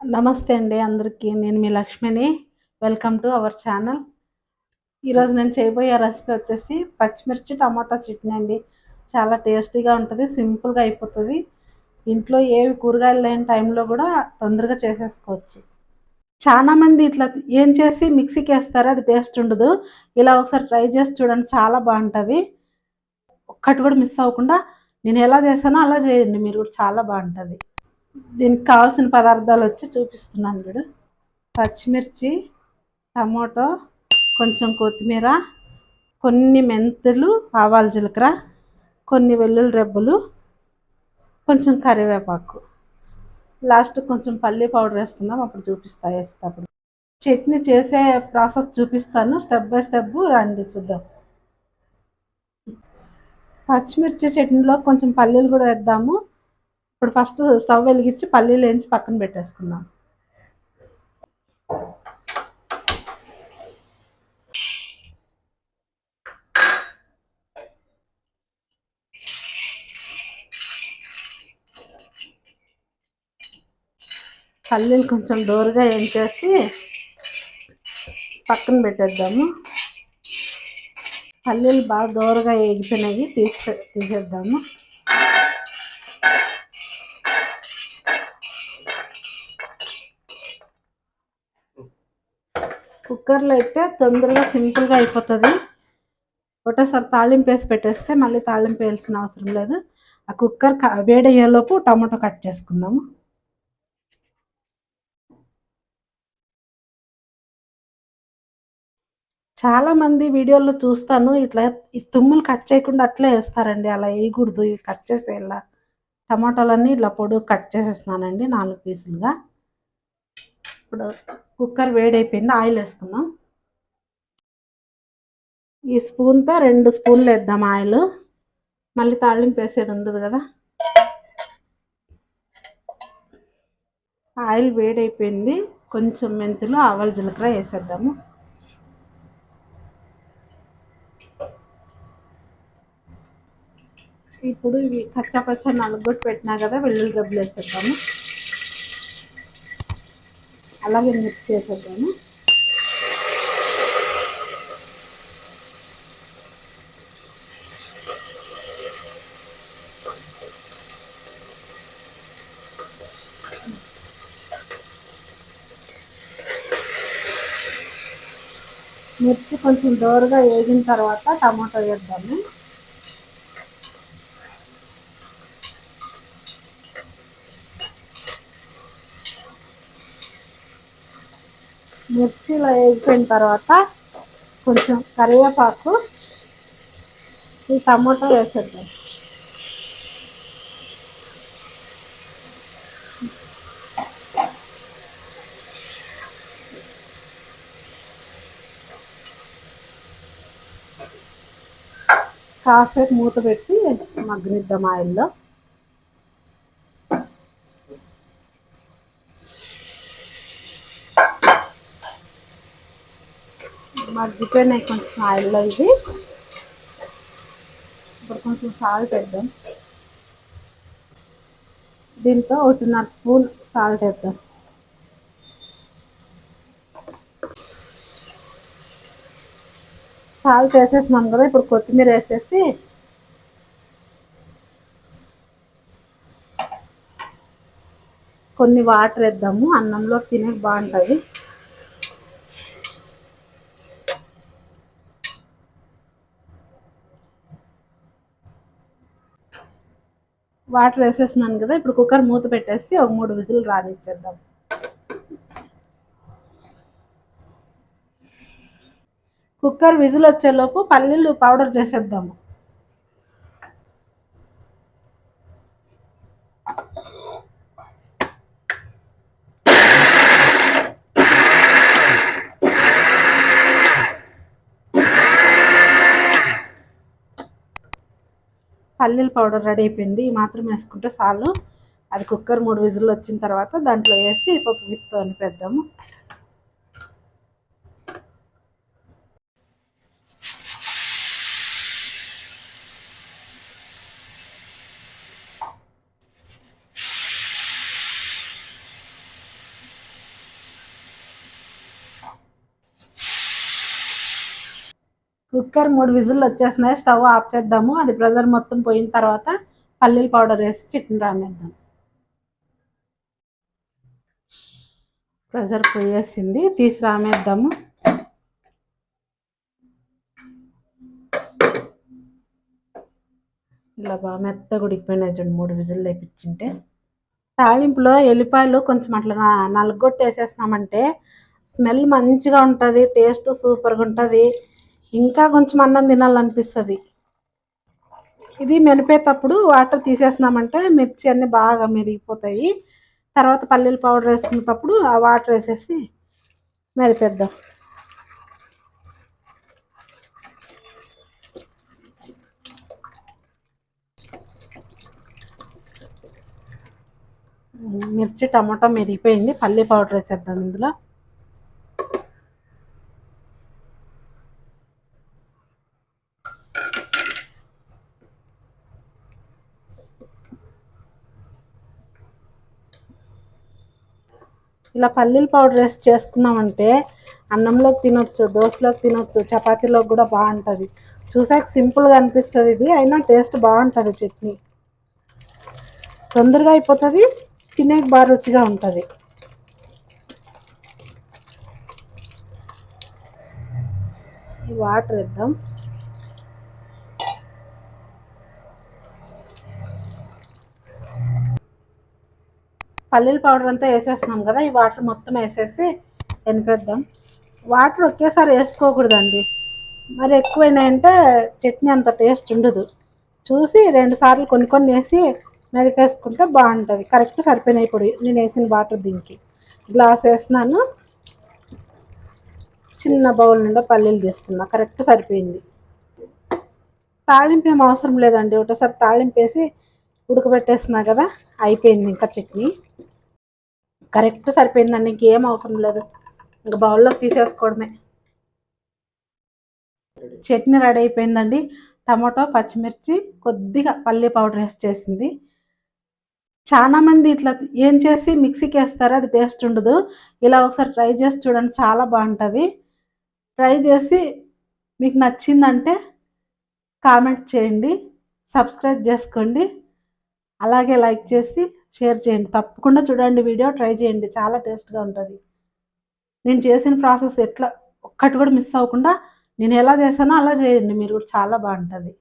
నమస్తే అండి అందరికీ. నేను మీ లక్ష్మిని. Welcome to our channel. ఈరోజు నేను చేయబోయే రెసిపీ వచ్చేసి పచ్చిమిర్చి టమాటా చట్నీ అండి. చాలా టేస్టీగా ఉంటుంది సింపుల్గా అయిపోతుంది. ఇంట్లో ఏవి కూరగాయలు లేని టైంలో కూడా తొందరగా చేసేసుకోవచ్చు. చాలా మంది ఇట్లా ఏం చేసి మిక్సీకి వేస్తారో అది టేస్ట్ ఉండదు. ఇలా ఒకసారి ట్రై చేసి చూడండి చాలా బాగుంటుంది. ఒక్కటి కూడా మిస్ అవ్వకుండా నేను ఎలా చేశానో అలా చేయండి మీరు కూడా చాలా బాగుంటుంది. దీనికి కావాల్సిన పదార్థాలు వచ్చి చూపిస్తున్నాను చూడు. పచ్చిమిర్చి టమాటో కొంచెం కొత్తిమీర కొన్ని మెంతులు ఆవాల జీలకర్ర కొన్ని వెల్లుల్లి రెబ్బలు కొంచెం కరివేపాకు. లాస్ట్ కొంచెం పల్లి పౌడర్ వేసుకుందాం అప్పుడు చూపిస్తా వేసేటప్పుడు చట్నీ చేసే ప్రాసెస్ చూపిస్తాను స్టెప్ బై స్టెప్ రండి చూద్దాం. పచ్చిమిర్చి చట్నీలో కొంచెం పల్లీలు కూడా వేద్దాము. ఇప్పుడు ఫస్ట్ స్టవ్ వెలిగించి పల్లీలు వేయించి పక్కన పెట్టేసుకుందాం. పల్లీలు కొంచెం దోరగా వేయించేసి పక్కన పెట్టేద్దాము. పల్లీలు బాగా దోరగా వేగిపోయినవి తీసి తీసేద్దాము. కుక్కర్లో అయితే తొందరగా సింపుల్గా అయిపోతుంది. ఒకటేసారి తాళింపు వేసి పెట్టేస్తే మళ్ళీ తాళింపు వేయాల్సిన అవసరం లేదు. ఆ కుక్కర్ వేడయ్యేలోపు టమాటో కట్ చేసుకుందాము చాలామంది వీడియోల్లో చూస్తాను ఇట్లా ఈ తుమ్ములు కట్ చేయకుండా అట్లే వేస్తారండి. అలా వేయకూడదు ఇవి కట్ చేసేలా టమాటాలన్నీ ఇట్లా పొడుగు కట్ చేసేస్తున్నానండి నాలుగు పీసులుగా. ఇప్పుడు కుక్కర్ వేడైపోయింది ఆయిల్ వేసుకుందాం. ఈ స్పూన్తో రెండు స్పూన్లు వేద్దాం ఆయిల్. మళ్ళీ తాళింపు వేసేది ఉండదు కదా. ఆయిల్ వేడైపోయింది కొంచెం మెంతులు ఆవాల జీలకర్ర వేసేద్దాము. ఇప్పుడు ఇవి కచ్చాపచ్చా నలుగొట్టు పెట్టినా కదా వెల్లుల్లి రబ్బులు వేసేద్దాము. అలాగే మిక్స్ చేసేద్దాము. మిర్చి కొంచెం దోరగా వేగిన తర్వాత టమాటో వేద్దాము. మిర్చిలో వేగిపోయిన తర్వాత కొంచెం కరివేపాకు ఈ టమాటో వేసేద్దాం. కాసేపు మూత పెట్టి మగ్గనిద్దాం ఆయిల్లో. మగ్గిపోయినాయి కొంచెం ఆయిల్లో ఇది ఇప్పుడు కొంచెం సాల్ట్ వేద్దాం. దీంతో ఒకటిన్నర స్పూన్ సాల్ట్ వేద్దాం. సాల్ట్ వేసేసినాం కదా ఇప్పుడు కొత్తిమీర వేసేసి కొన్ని వాటర్ వేద్దాము. అన్నంలో తినే బాగుంటుంది. వాటర్ వేసేస్తున్నాను కదా ఇప్పుడు కుక్కర్ మూత పెట్టేసి ఒక మూడు విజిల్ రానిచ్చేద్దాం. కుక్కర్ విజిల్ వచ్చేలోపు పల్లీలు పౌడర్ చేసేద్దాము. పల్లీల పౌడర్ రెడీ అయిపోయింది. ఈ మాత్రం వేసుకుంటే చాలు. అది కుక్కర్ మూడు విజులు వచ్చిన తర్వాత దాంట్లో వేసి పప్పు గిత్తో అనిపేద్దాము కుక్కర్ మూడు విజిల్లు వచ్చేస్తున్నాయి. స్టవ్ ఆఫ్ చేద్దాము. అది ప్రెజర్ మొత్తం పోయిన తర్వాత పల్లీల పౌడర్ వేసి చికెన్ రానేద్దాం. ప్రెజర్ పోయేసింది. తీసి రామేద్దాము ఇలా బాగా మెత్తగా ఉడికిపోయినాయి చూడండి మూడు విజిల్ వేపించింటే. తాలింపులో ఎల్లిపాయలు కొంచెం అట్లా నా- నలగొట్టి వేసేసినామంటే స్మెల్ మంచిగా ఉంటుంది టేస్ట్ సూపర్గా ఉంటుంది. ఇంకా కొంచెం అన్నం తినాలనిపిస్తుంది. ఇది మెనిపేటప్పుడు వాటర్ తీసేసినామంటే మిర్చి అన్నీ బాగా మెరిగిపోతాయి. తర్వాత పల్లీల పౌడర్ వేసుకునేటప్పుడు ఆ వాటర్ వేసేసి మెరిపేద్దాం మిర్చి టమాటా మెరిగిపోయింది. పల్లీ పౌడర్ వేసేద్దాం ఇందులో. ఇలా పల్లీల పౌడర్ వేసి చేసుకున్నామంటే అన్నంలోకి తినొచ్చు దోశలోకి తినొచ్చు చపాతీలోకి కూడా బాగుంటుంది. చూసాక సింపుల్గా అనిపిస్తుంది ఇది అయినా టేస్ట్ బాగుంటుంది చట్నీ. తొందరగా అయిపోతుంది తినేకి బాగా రుచిగా ఉంటుంది. ఈ వాటర్ వేద్దాం. పల్లీల పౌడర్ అంతా వేసేస్తున్నాం కదా ఈ వాటర్ మొత్తం వేసేసి ఎనిపేద్దాం. వాటర్ ఒకేసారి వేసుకోకూడదండి. మరి ఎక్కువైనాయంటే చట్నీ అంత టేస్ట్ ఉండదు. చూసి రెండు సార్లు కొన్ని కొన్ని వేసి మెదిపేసుకుంటే బాగుంటుంది. కరెక్ట్ సరిపోయినాయి ఇప్పుడు నేను వేసిన వాటర్ దీనికి. గ్లాస్ వేసినాను చిన్న బౌల్ నిండా పల్లీలు తీసుకున్నా. కరెక్ట్ సరిపోయింది. తాళింపు ఏం అవసరం లేదండి. ఒకటోసారి తాళింపు వేసి ఉడకబెట్టేస్తున్నా కదా అయిపోయింది ఇంకా చట్నీ. కరెక్ట్ సరిపోయిందండి ఇంకేం అవసరం లేదు. ఇంకా బౌల్లోకి తీసేసుకోవడమే. చట్నీ రెడీ అయిపోయిందండి. టమాటో పచ్చిమిర్చి కొద్దిగా పల్లి పౌడర్ వేసి చేసింది. చాలామంది ఇట్లా ఏం చేసి మిక్సీకి వేస్తారు అది టేస్ట్ ఉండదు. ఇలా ఒకసారి ట్రై చేసి చూడండి చాలా బాగుంటుంది. ట్రై చేసి మీకు నచ్చిందంటే కామెంట్ చేయండి సబ్స్క్రైబ్ చేసుకోండి. అలాగే లైక్ చేసి షేర్ చేయండి. తప్పకుండా చూడండి వీడియో ట్రై చేయండి. చాలా టేస్ట్గా ఉంటుంది. నేను చేసిన ప్రాసెస్ ఎట్లా ఒక్కటి కూడా మిస్ అవ్వకుండా నేను ఎలా చేశానో అలా చేయండి. మీరు కూడా చాలా బాగుంటుంది.